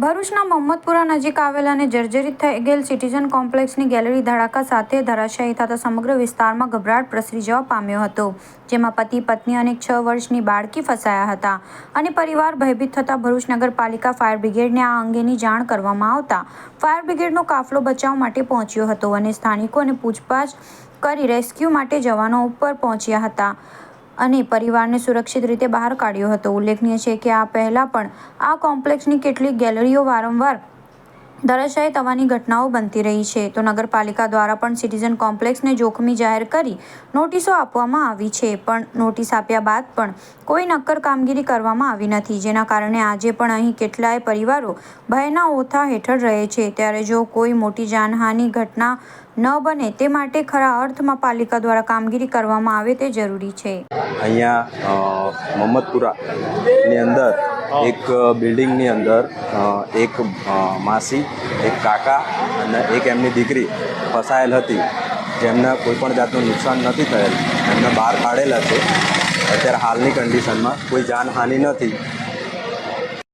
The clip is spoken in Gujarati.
ભરૂચના મોહમ્મદપુરા નજીક આવેલ અને જર્જરિત થઈ ગયેલ સિટીઝન કોમ્પ્લેક્સની ગેલેરી ધડાકા સાથે ધરાશાયી થતા સમગ્ર વિસ્તારમાં ગભરાટ પ્રસરી જવા પામ્યો હતો, જેમાં પતિ, પત્ની અને છ વર્ષની બાળકી ફસાયા હતા અને પરિવાર ભયભીત થતાં ભરૂચ નગરપાલિકા ફાયર બ્રિગેડને આ અંગેની જાણ કરવામાં આવતા ફાયર બ્રિગેડનો કાફલો બચાવ માટે પહોંચ્યો હતો અને સ્થાનિકોને પૂછપાછ કરી રેસ્ક્યુ માટે જવાનો ઉપર પહોંચ્યા હતા. અને પરિવારને સુરક્ષિત રીતે બહાર કાઢ્યો હતો. ઉલ્લેખનીય છે કે આ પહેલાં પણ આ કોમ્પ્લેક્સની કેટલીક ગેલેરીઓ વારંવાર ધરાશાયી થવાની ઘટનાઓ બનતી રહી છે. તો નગરપાલિકા દ્વારા પણ સિટીઝન કોમ્પ્લેક્સને જોખમી જાહેર કરી નોટિસો આપવામાં આવી છે. પણ નોટિસ આપ્યા બાદ પણ કોઈ નક્કર કામગીરી કરવામાં આવી નથી. જેના કારણે આજે પણ અહીં કેટલાય પરિવારો ભયના ઓથા હેઠળ રહે છે. ત્યારે જો કોઈ મોટી જાનહાનિ ઘટના ન બને તે માટે ખરા અર્થમાં પાલિકા દ્વારા કામગીરી કરવામાં આવે તે જરૂરી છે. અહીંયા મોહમ્મદપુરાની અંદર એક બિલ્ડિંગની અંદર એક માસી, એક કાકા અને એક એમની દીકરી ફસાયેલ હતી. જેમને કોઈપણ જાતનું નુકસાન નથી થયેલ. એમને બહાર કાઢેલા છે. અત્યારે હાલની કન્ડિશનમાં કોઈ જાનહાનિ નથી.